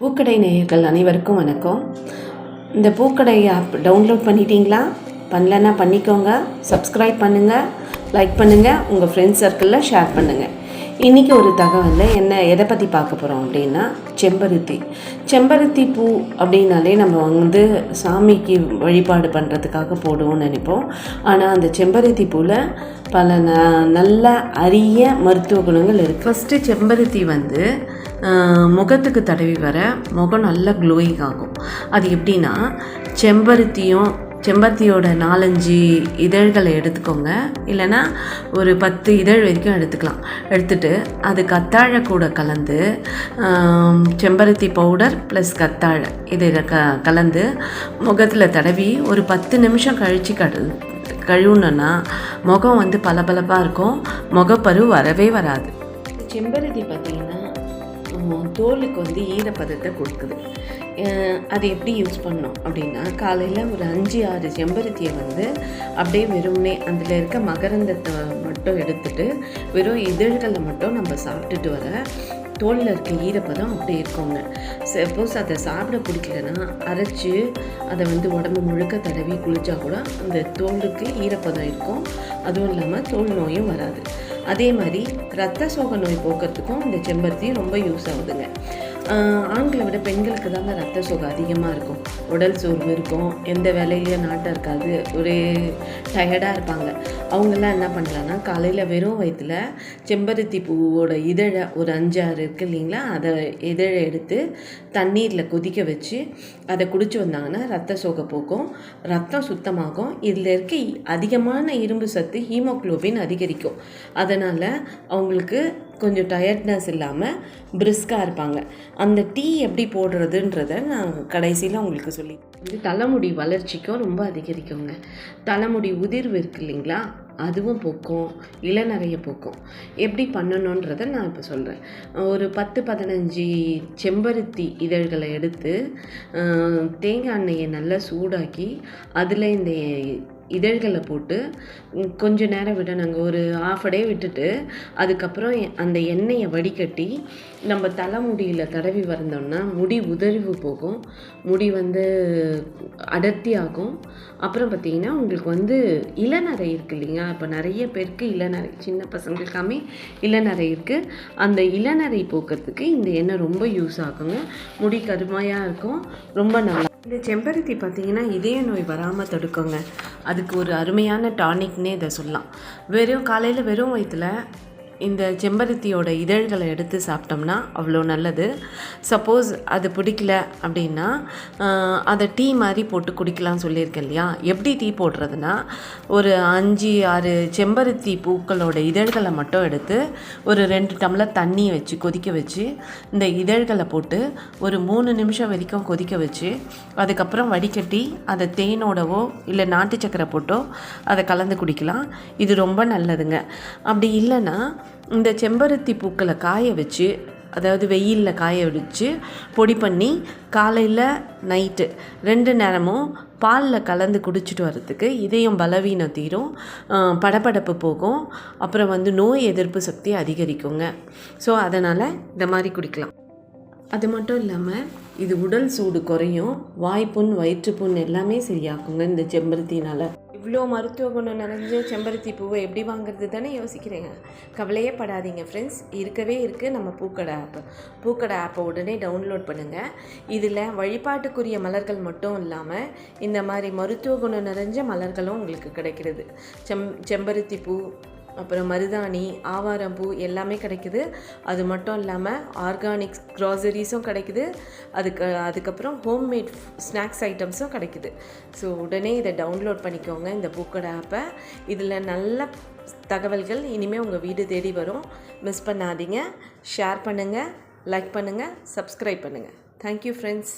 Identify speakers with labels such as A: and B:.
A: பூக்கடை நேயர்கள் அனைவருக்கும் வணக்கம். இந்த பூக்கடை ஆப் டவுன்லோட் பண்ணிட்டீங்களா? பண்ணலன்னா பண்ணிக்கோங்க. சப்ஸ்கிரைப் பண்ணுங்கள் லைக் பண்ணுங்கள் உங்கள் ஃப்ரெண்ட்ஸ் சர்க்கிளில் ஷேர் பண்ணுங்கள் இன்றைக்கி ஒரு தகவலில் என்ன எதை பற்றி பார்க்க போகிறோம் அப்படின்னா செம்பருத்தி. செம்பருத்தி பூ அப்படின்னாலே நம்ம வந்து சாமிக்கு வழிபாடு பண்ணுறதுக்காக போடுவோம்னு நினைப்போம். ஆனால் அந்த செம்பருத்தி பூவில் பல ந நல்ல அரிய மருத்துவ குணங்கள் இருக்குது ஃபஸ்ட்டு செம்பருத்தி வந்து முகத்துக்கு தடவி வர முகம் நல்லா க்ளோயிங் ஆகும். அது எப்படின்னா செம்பருத்தியும் செம்பருத்தியோட நாலஞ்சு இதழ்களை எடுத்துக்கோங்க. இல்லைன்னா ஒரு பத்து இதழ் வரைக்கும் எடுத்துக்கலாம். எடுத்துட்டு அது கத்தாழை கூட கலந்து செம்பருத்தி பவுடர் ப்ளஸ் கத்தாழை இதை க கலந்து முகத்தில் தடவி ஒரு பத்து நிமிஷம் கழித்து கடு கழுவுனோன்னா முகம் வந்து பளபளப்பாக இருக்கும். முகப்பரு வரவே வராது. செம்பருத்தி பார்த்தீங்கன்னா தோலுக்கு வந்து ஈரப்பதத்தை கொடுக்குது. அது எப்படி யூஸ் பண்ணோம் அப்படின்னா காலையில் ஒரு அஞ்சு ஆறு செம்பருத்தியை வந்து அப்படியே வெறும்னே அதில் இருக்க மகரந்தத்தை மட்டும் எடுத்துட்டு வெறும் இதழ்களை மட்டும் நம்ம சாப்பிட்டுட்டு வர தோலில் இருக்க ஈரப்பதம் அப்படி இருக்குங்க சப்போஸ் அதை சாப்பிட பிடிக்கலன்னா அரைச்சி அதை வந்து உடம்பு முழுக்க தடவி குளிச்சா கூட அந்த தோலுக்கு ஈரப்பதம் இருக்கும். அதுவும் இல்லாமல் தோல் நோயும் வராது. அதே மாதிரி ரத்த சோக நோய் போக்குறதுக்கும் இந்த செம்பருத்தி ரொம்ப யூஸ் ஆகுதுங்க. ஆண்களை விட பெண்களுக்கு தாங்க ரத்த சோகம் அதிகமாக இருக்கும். உடல் சோர்வு இருக்கும். எந்த வேலையிலையும் நாட்டம் இருக்காது. ஒரே டயர்டாக இருப்பாங்க. அவங்கெல்லாம் என்ன பண்ணலான்னா காலையில் வெறும் வயிற்றுல செம்பருத்தி பூவோட இதழை ஒரு அஞ்சாறு இருக்கு இல்லைங்களா? அதை இதழை எடுத்து தண்ணீரில் கொதிக்க வச்சு அதை குடிச்சு வந்தாங்கன்னா ரத்த சோகை போக்கும் ரத்தம் சுத்தமாகும். இதில் இருக்க அதிகமான இரும்பு சத்து ஹீமோகுளோபின் அதிகரிக்கும். அதனால் அவங்களுக்கு கொஞ்சம் டயர்ட்னஸ் இல்லாமல் பிரிஸ்காக இருப்பாங்க. அந்த டீ எப்படி போடுறதுன்றத நான் கடைசியில் உங்களுக்கு சொல்லி வந்து தலைமுடி வளர்ச்சிக்கும் ரொம்ப அதிகரிக்குங்க. தலைமுடி உதிர்வு இருக்கு இல்லைங்களா? அதுவும் போக்கும். இளநரைய போக்கும். எப்படி பண்ணணுன்றத நான் இப்போ சொல்கிறேன் ஒரு பத்து பதினஞ்சு செம்பருத்தி இதழ்களை எடுத்து தேங்காய் எண்ணெயை நல்லா சூடாக்கி அதில் இந்த இதழ்களை போட்டு கொஞ்ச நேரம் விடணுங்க. ஒரு ஆஃப் டே விட்டுட்டு அதுக்கப்புறம் எ- அந்த எண்ணெயை வடிகட்டி நம்ம தலைமுடியில் தடவி வந்தோம்னா முடி உதறிவு போகும். முடி வந்து அடர்த்தி ஆகும். அப்புறம் பார்த்திங்கன்னா உங்களுக்கு வந்து இளநரை இருக்கு இல்லைங்களா? இப்போ நிறைய பேருக்கு இளநரை சின்ன பசங்களுக்காமே இளநரை இருக்குது அந்த இளநரை போக்குறதுக்கு இந்த எண்ணெய் ரொம்ப யூஸ் ஆகுங்க. முடி கருமையாக இருக்கும். ரொம்ப நல்லா இந்த செம்பருத்தி பார்த்தீங்கன்னா இதய நோய் வராமல் தடுக்குங்க. அதுக்கு ஒரு அருமையான டானிக்னே இதை சொல்லலாம். வெறும் காலையில் வெறும் வயிற்றுல இந்த செம்பருத்தியோட இதழ்களை எடுத்து சாப்பிட்டோம்னா அவ்வளோ நல்லது. சப்போஸ் அது பிடிக்கல அப்படின்னா அதை டீ மாதிரி போட்டு குடிக்கலாம் சொல்லியிருக்கேன் இல்லையா? எப்படி டீ போடுறதுனா ஒரு அஞ்சு ஆறு செம்பருத்தி பூக்களோட இதழ்களை மட்டும் எடுத்து ஒரு ரெண்டு டம்ளர் தண்ணி வச்சு கொதிக்க வச்சு இந்த இதழ்களை போட்டு ஒரு மூணு நிமிஷம் வரைக்கும் கொதிக்க வச்சு அதுக்கப்புறம் வடிகட்டி அதை தேனோடவோ இல்லை நாட்டு சக்கரை போட்டோ அதை கலந்து குடிக்கலாம். இது ரொம்ப நல்லதுங்க. அப்படி இல்லைன்னா இந்த செம்பருத்தி பூக்களை காய வச்சு அதாவது வெயிலில் காய வச்சு பொடி பண்ணி காலையில் நைட்டு ரெண்டு நேரமும் பாலில் கலந்து குடிச்சிட்டு வர்றதுக்கு இதயம் பலவீனம் தீரும் படப்படப்பு படபடப்பு போகும். அப்புறம் வந்து நோய் எதிர்ப்பு சக்தி அதிகரிக்குங்க. ஸோ அதனால் இந்த மாதிரி குடிக்கலாம். அது மட்டும் இல்லாமல் இது உடல் சூடு குறையும் வாய்ப்புண் வயிற்றுப்புண் எல்லாமே சரியாக்குங்க இந்த செம்பருத்தினால். இவ்வளோ மருத்துவ குணம் நிறைஞ்ச செம்பருத்தி பூவை எப்படி வாங்குறது தானே யோசிக்கிறேங்க? கவலையே படாதீங்க ஃப்ரெண்ட்ஸ் இருக்கவே இருக்குது நம்ம பூக்கடை ஆப்பு பூக்கடை ஆப்பை உடனே டவுன்லோட் பண்ணுங்கள் இதில் வழிபாட்டுக்குரிய மலர்கள் மட்டும் இல்லாமல் இந்த மாதிரி மருத்துவ குணம் நிறைஞ்ச மலர்களும் உங்களுக்கு கிடைக்கிறது. செம் செம்பருத்தி பூ அப்புறம் மருதாணி ஆவாரம்பூ எல்லாமே கிடைக்குது. அது மட்டும் இல்லாமல் ஆர்கானிக்ஸ் க்ராசரிஸும் கிடைக்குது. அதுக்கு அதுக்கப்புறம் ஹோம்மேட் ஸ்நாக்ஸ் ஐட்டம்ஸும் கிடைக்குது. ஸோ உடனே இதை டவுன்லோட் பண்ணிக்கோங்க இந்த புக்கோட ஆப்பை இதில் நல்ல தகவல்கள் இனிமேல் உங்கள் வீடு தேடி வரும். மிஸ் பண்ணாதீங்க. ஷேர் பண்ணுங்கள் லைக் பண்ணுங்கள் சப்ஸ்கிரைப் பண்ணுங்கள் தேங்க்யூ ஃப்ரெண்ட்ஸ்